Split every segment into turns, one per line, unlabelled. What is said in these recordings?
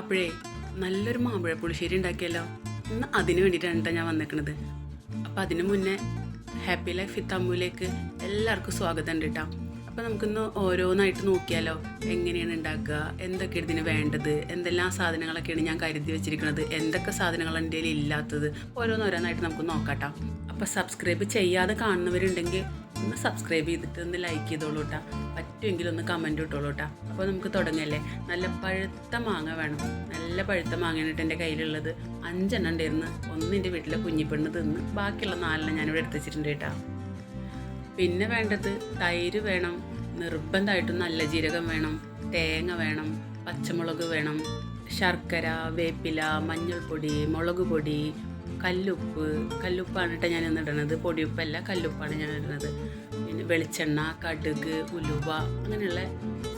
അപ്പോഴേ നല്ലൊരു മാമ്പഴ പുളിശ്ശേരി ഉണ്ടാക്കിയല്ലോ. ഇന്ന് അതിന് വേണ്ടിയിട്ടാണ് ഞാൻ വന്നിരിക്കുന്നത് അപ്പോൾ അതിന് മുന്നേ ഹാപ്പി ലൈഫ് വിത്ത് അമ്മുവിലേക്ക് എല്ലാവർക്കും സ്വാഗതം ഉണ്ട് കേട്ടോ. അപ്പോൾ നമുക്കിന്ന് ഓരോന്നായിട്ട് നോക്കിയാലോ എങ്ങനെയാണ് ഉണ്ടാക്കുക എന്തൊക്കെയാണ് ഇതിന് വേണ്ടത് എന്തെല്ലാം സാധനങ്ങളൊക്കെയാണ് ഞാൻ കരുതി വെച്ചിരിക്കുന്നത് എന്തൊക്കെ സാധനങ്ങൾ എന്റെ ഇല്ലാത്തത് ഓരോന്നോരോന്നായിട്ട് നമുക്ക് നോക്കാം കേട്ടോ. അപ്പോൾ സബ്സ്ക്രൈബ് ചെയ്യാതെ കാണുന്നവരുണ്ടെങ്കിൽ ഒന്ന് സബ്സ്ക്രൈബ് ചെയ്തിട്ട് ഒന്ന് ലൈക്ക് ചെയ്തോളൂ കേട്ടോ പറ്റുമെങ്കിൽ ഒന്ന് കമന്റ് ഇട്ടോളൂ കേട്ടോ അപ്പോൾ നമുക്ക് തുടങ്ങല്ലേ. നല്ല പഴുത്ത മാങ്ങ വേണം. നല്ല പഴുത്ത മാങ്ങയാണ് എന്റെ കയ്യിലുള്ളത്. അഞ്ചെണ്ണം ഉണ്ടായിരുന്നു. ഒന്ന് എന്റെ വീട്ടിലെ കുഞ്ഞിപ്പെണ്ണ് തിന്ന് ബാക്കിയുള്ള നാലെണ്ണം ഞാനിവിടെ എടുത്ത് വെച്ചിട്ടുണ്ട് കേട്ടോ പിന്നെ വേണ്ടത് തൈര് വേണം. നിർബന്ധമായിട്ടും നല്ല ജീരകം വേണം. തേങ്ങ വേണം. പച്ചമുളക് വേണം. ശർക്കര വേപ്പില മഞ്ഞൾപ്പൊടി മുളക് പൊടി കല്ലുപ്പ് കല്ലുപ്പാണ് കേട്ടോ ഞാൻ ഇന്നിടണത് പൊടിയുപ്പല്ല കല്ലുപ്പാണ് ഞാൻ ഇടുന്നത് പിന്നെ വെളിച്ചെണ്ണ കടുക് ഉലുവ അങ്ങനെയുള്ള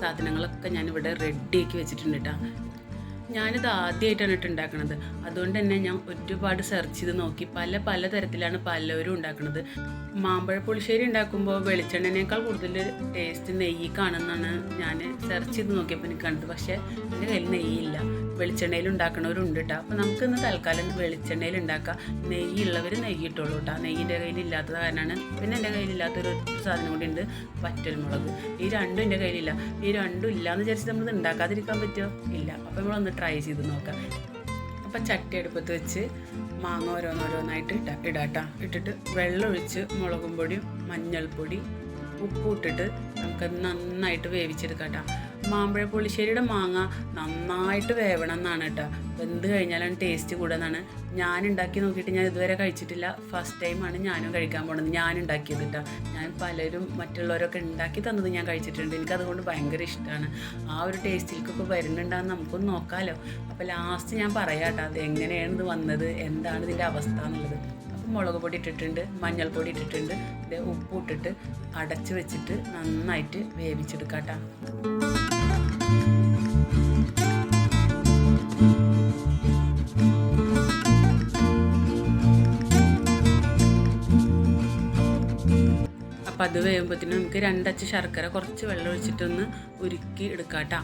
സാധനങ്ങളൊക്കെ ഞാൻ ഇവിടെ റെഡിയാക്കി വെച്ചിട്ടുണ്ട് കേട്ടോ. ഞാനിത് ആദ്യമായിട്ടാണ് ഇട്ട് ഉണ്ടാക്കുന്നത് അതുകൊണ്ട് തന്നെ ഞാൻ ഒരുപാട് സെർച്ച് ചെയ്ത് നോക്കി. പല പല തരത്തിലാണ് പലവരും ഉണ്ടാക്കുന്നത് മാമ്പഴ പുളിശ്ശേരി ഉണ്ടാക്കുമ്പോൾ വെളിച്ചെണ്ണനേക്കാൾ കൂടുതൽ ടേസ്റ്റ് നെയ്യ് കാണുമെന്നാണ് ഞാൻ സെർച്ച് ചെയ്ത് നോക്കിയപ്പോൾ എനിക്ക് കണ്ടത്. പക്ഷേ എന്റെ കയ്യിൽ നെയ്യില്ല വെളിച്ചെണ്ണയിൽ ഉണ്ടാക്കണവരുണ്ട് കേട്ടോ അപ്പോൾ നമുക്കിന്ന് തൽക്കാലം വെളിച്ചെണ്ണയിൽ ഉണ്ടാക്കാം നെയ്യ് ഉള്ളവർ നെയ്യ് ഇട്ടുള്ളൂ കേട്ടോ നെയ്യിന്റെ കയ്യിൽ ഇല്ലാത്തത് കാരണമാണ് പിന്നെ എന്റെ കയ്യിലില്ലാത്തൊരു സാധനം കൂടി ഉണ്ട് വറ്റൽമുളക്. ഈ രണ്ടും എന്റെ കയ്യിലില്ല. ഈ രണ്ടും ഇല്ലയെന്ന് വിചാരിച്ച് നമ്മൾ ഉണ്ടാക്കാതിരിക്കാൻ പറ്റുമോ ഇല്ല. അപ്പോൾ നമ്മളൊന്ന് ട്രൈ ചെയ്ത് നോക്കാം. അപ്പം ചട്ടി അടുപ്പത്ത് വെച്ച് മാങ്ങ ഓരോന്നോരോന്നായിട്ട് ഇട്ട ഇടാട്ടാ. ഇട്ടിട്ട് വെള്ളം ഒഴിച്ച് മുളകും പൊടിയും മഞ്ഞൾപ്പൊടി ഉപ്പും ഇട്ടിട്ട് നമുക്ക് നന്നായിട്ട് വേവിച്ചെടുക്കാട്ടാ. മാമ്പഴ പുളിശ്ശേരിയുടെ മാങ്ങ നന്നായിട്ട് വേവണം എന്നാണ് കേട്ടോ വെന്ത് കഴിഞ്ഞാലാണ് ടേസ്റ്റ് കൂടുന്നതാണ്. ഞാൻ ഉണ്ടാക്കി നോക്കിയിട്ട് ഞാൻ ഇതുവരെ കഴിച്ചിട്ടില്ല. ഫസ്റ്റ് ടൈമാണ് ഞാനും കഴിക്കാൻ പോണത്. ഞാൻ ഉണ്ടാക്കിയത് കേട്ടോ. ഞാൻ പലരും മറ്റുള്ളവരൊക്കെ ഉണ്ടാക്കി തന്നത് ഞാൻ കഴിച്ചിട്ടുണ്ട്. എനിക്ക് അതുകൊണ്ട് ഭയങ്കര ഇഷ്ടമാണ് ആ ഒരു ടേസ്റ്റിലേക്കൊക്കെ വരുന്നുണ്ടാന്ന് നമുക്കൊന്ന് നോക്കാമല്ലോ അപ്പോൾ ലാസ്റ്റ് ഞാൻ പറയാം കേട്ടോ. അത് എങ്ങനെയാണ് ഇത് വന്നത്? എന്താണ് ഇതിന്റെ അവസ്ഥ എന്നുള്ളത്. മുളക് പൊടി ഇട്ടിട്ടുണ്ട് മഞ്ഞൾപ്പൊടി ഇട്ടിട്ടുണ്ട് ഉപ്പ് ഇട്ടിട്ട് അടച്ച് വെച്ചിട്ട് നന്നായിട്ട് വേവിച്ചെടുക്കാം കേട്ടോ. അപ്പം അത് വേകുമ്പോഴത്തേനും നമുക്ക് രണ്ടച്ച് ശർക്കര കുറച്ച് വെള്ളം ഒഴിച്ചിട്ടൊന്ന് ഉരുക്കി എടുക്കാം കേട്ടോ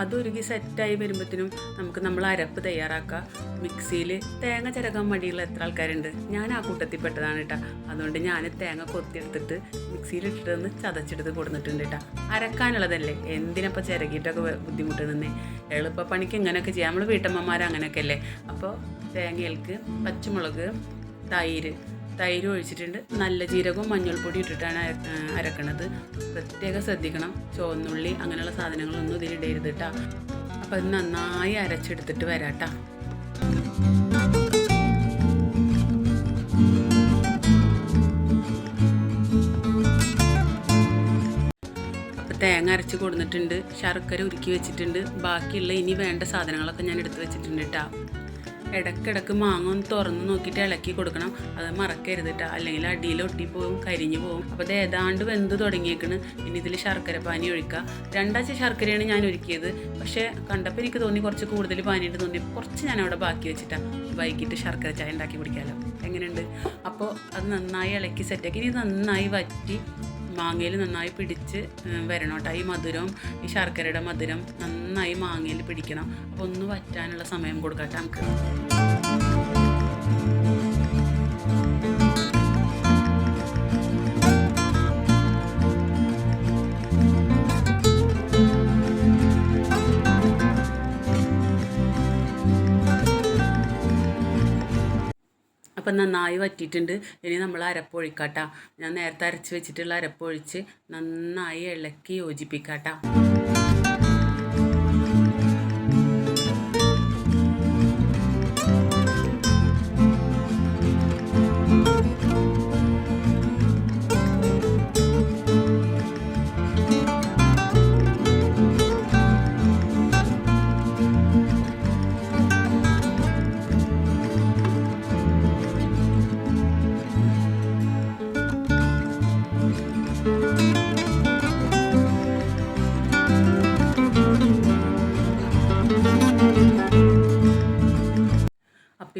അതൊരുക്കി സെറ്റായി വരുമ്പോഴത്തേനും നമുക്ക് നമ്മൾ അരപ്പ് തയ്യാറാക്കാം. മിക്സിയിൽ തേങ്ങ ചിരകാൻ മടിയുള്ള എത്ര ആൾക്കാരുണ്ട്? ഞാൻ ആ കൂട്ടത്തിൽ പെട്ടതാണ് കേട്ടോ അതുകൊണ്ട് ഞാൻ തേങ്ങ കൊത്തിയെടുത്തിട്ട് മിക്സിയിലിട്ടിട്ട് ഒന്ന് ചതച്ചെടുത്ത് കൊടുത്തിട്ടുണ്ട് കേട്ടോ അരക്കാനുള്ളതല്ലേ? എന്തിനപ്പോൾ ചിരകിയിട്ടൊക്കെ ബുദ്ധിമുട്ടുന്നേ എളുപ്പപ്പണിക്ക് ഇങ്ങനെയൊക്കെ ചെയ്യാം. നമ്മൾ വീട്ടമ്മമാർ അങ്ങനെയൊക്കെ അല്ലേ അപ്പോൾ തേങ്ങയിൽക്ക് പച്ചമുളക് തൈര് തൈര് ഒഴിച്ചിട്ടുണ്ട്. നല്ല ജീരകവും മഞ്ഞൾപ്പൊടി ഇട്ടിട്ടാണ് അരക്കണത്. പ്രത്യേകം ശ്രദ്ധിക്കണം. ചുവന്നുള്ളി അങ്ങനെയുള്ള സാധനങ്ങളൊന്നും ഇതിൽ ഇടരുത് കേട്ടോ അപ്പം അത് നന്നായി അരച്ചെടുത്തിട്ട് വരാട്ടാ അപ്പം തേങ്ങ അരച്ച് കൊടുത്തിട്ടുണ്ട് ശർക്കര ഉരുക്കി വെച്ചിട്ടുണ്ട്. ബാക്കിയുള്ള ഇനി വേണ്ട സാധനങ്ങളൊക്കെ ഞാൻ എടുത്ത് വെച്ചിട്ടുണ്ട് കേട്ടോ ഇടയ്ക്കിടയ്ക്ക് മാങ്ങ ഒന്ന് തുറന്ന് നോക്കിയിട്ട് ഇളക്കി കൊടുക്കണം. അത് മറക്കരുത് കേട്ടോ അല്ലെങ്കിൽ അടിയിൽ ഒട്ടിപ്പോവും കരിഞ്ഞു പോകും അപ്പോൾ അത് ഏതാണ്ട് വെന്ത് തുടങ്ങിയേക്കണ്. ഇനി ഇതിൽ ശർക്കര പാനി ഒഴിക്കുക രണ്ടാഴ്ച ശർക്കരയാണ് ഞാൻ ഒരുക്കിയത്. പക്ഷേ കണ്ടപ്പോൾ എനിക്ക് തോന്നി കുറച്ച് കൂടുതൽ പാനിയിട്ട് തോന്നി. കുറച്ച് ഞാൻ അവിടെ ബാക്കി വെച്ചിട്ടാണ് വൈകിട്ട് ശർക്കര ചായ ഉണ്ടാക്കി കുടിക്കാമല്ലോ എങ്ങനെയുണ്ട്? അപ്പോൾ അത് നന്നായി ഇളക്കി സെറ്റാക്കി ഇനി നന്നായി വറ്റി മാങ്ങയിൽ നന്നായി പിടിച്ച് വരണം കേട്ടോ. ഈ മധുരം ഈ ശർക്കരയുടെ മധുരം നന്നായി മാങ്ങയിൽ പിടിക്കണം. അപ്പോൾ ഒന്ന് വറ്റാനുള്ള സമയം കൊടുക്കാം നമുക്ക്. അപ്പം നന്നായി വറ്റിയിട്ടുണ്ട്. ഇനി നമ്മൾ അരപ്പൊഴിക്കാട്ടാ ഞാൻ നേരത്തെ അരച്ച് വെച്ചിട്ടുള്ള അരപ്പൊഴിച്ച് നന്നായി ഇളക്കി യോജിപ്പിക്കാട്ടാ.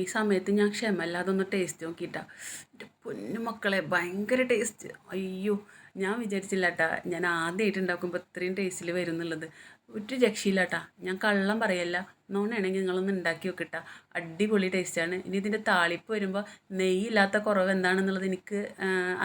ഈ സമയത്ത് ഞാൻ ക്ഷമല്ലാതെ ഒന്ന് ടേസ്റ്റ് നോക്കിയിട്ടാ. എന്റെ പൊന്നു മക്കളെ ഭയങ്കര ടേസ്റ്റ് അയ്യോ ഞാൻ വിചാരിച്ചില്ല കേട്ടാ ഞാൻ ആദ്യമായിട്ട് ഉണ്ടാക്കുമ്പോൾ ഇത്രയും ടേസ്റ്റിൽ വരും എന്നുള്ളത്. ഒരു രക്ഷയില്ല കേട്ടാ ഞാൻ കള്ളം പറയല്ല. നോണാണെങ്കിൽ നിങ്ങളൊന്ന് ഉണ്ടാക്കി നോക്കിട്ടാ. അടിപൊളി ടേസ്റ്റാണ് ഇനി ഇതിന്റെ താളിപ്പ് വരുമ്പോൾ നെയ്യില്ലാത്ത കുറവ് എന്താണെന്നുള്ളത് എനിക്ക്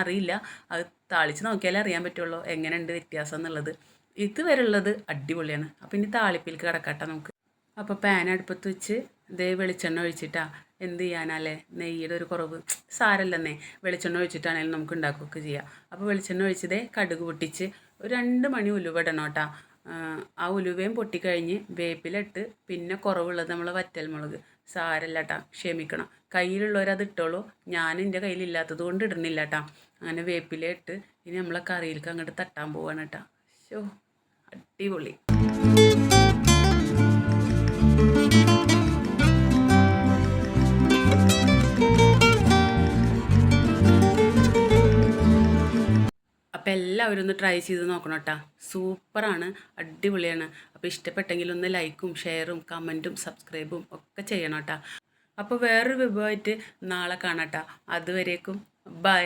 അറിയില്ല. അത് താളിച്ച് നോക്കിയാലേ അറിയാൻ പറ്റുള്ളൂ എങ്ങനെയുണ്ട് വ്യത്യാസം എന്നുള്ളത്. ഇതുവരെ ഉള്ളത് അടിപൊളിയാണ്. അപ്പോൾ ഇനി താളിപ്പിലേക്ക് കിടക്കട്ടെ നമുക്ക്. അപ്പോൾ പാൻ അടുപ്പത്ത് വെച്ച് ഇതേ വെളിച്ചെണ്ണ ഒഴിച്ചിട്ടാ. എന്ത് ചെയ്യാനല്ലേ? നെയ്യുടെ ഒരു കുറവ്. സാരല്ലെന്നേ. വെളിച്ചെണ്ണ ഒഴിച്ചിട്ടാണെങ്കിലും നമുക്ക് ഉണ്ടാക്കുകയൊക്കെ ചെയ്യാം. അപ്പോൾ വെളിച്ചെണ്ണ ഒഴിച്ചതേ കടുക് പൊട്ടിച്ച് ഒരു രണ്ട് മണി ഉലുവ ഇടണം കേട്ടോ. ആ ഉലുവയും പൊട്ടിക്കഴിഞ്ഞ് വേപ്പിലിട്ട് പിന്നെ കുറവുള്ളത് നമ്മൾ വറ്റൽമുളക്. സാരല്ല കേട്ടോ ക്ഷമിക്കണം. കയ്യിലുള്ളവരത് ഇട്ടോളൂ. ഞാൻ എന്റെ കയ്യിലില്ലാത്തത് കൊണ്ട് ഇടുന്നില്ല കേട്ടോ അങ്ങനെ വേപ്പില ഇട്ട് ഇനി നമ്മളെ കറിയിലേക്ക് അങ്ങോട്ട് തട്ടാൻ പോവാണ് കേട്ടോ ഷോ അടിപൊളി. അപ്പോൾ എല്ലാവരും ഒന്ന് ട്രൈ ചെയ്ത് നോക്കണം കേട്ടോ സൂപ്പറാണ് അടിപൊളിയാണ്. അപ്പോൾ ഇഷ്ടപ്പെട്ടെങ്കിൽ ഒന്ന് ലൈക്കും ഷെയറും കമന്റും സബ്സ്ക്രൈബും ഒക്കെ ചെയ്യണം കേട്ടോ അപ്പോൾ വേറൊരു വിഭവമായിട്ട് നാളെ കാണാം കേട്ടോ അതുവരേക്കും ബൈ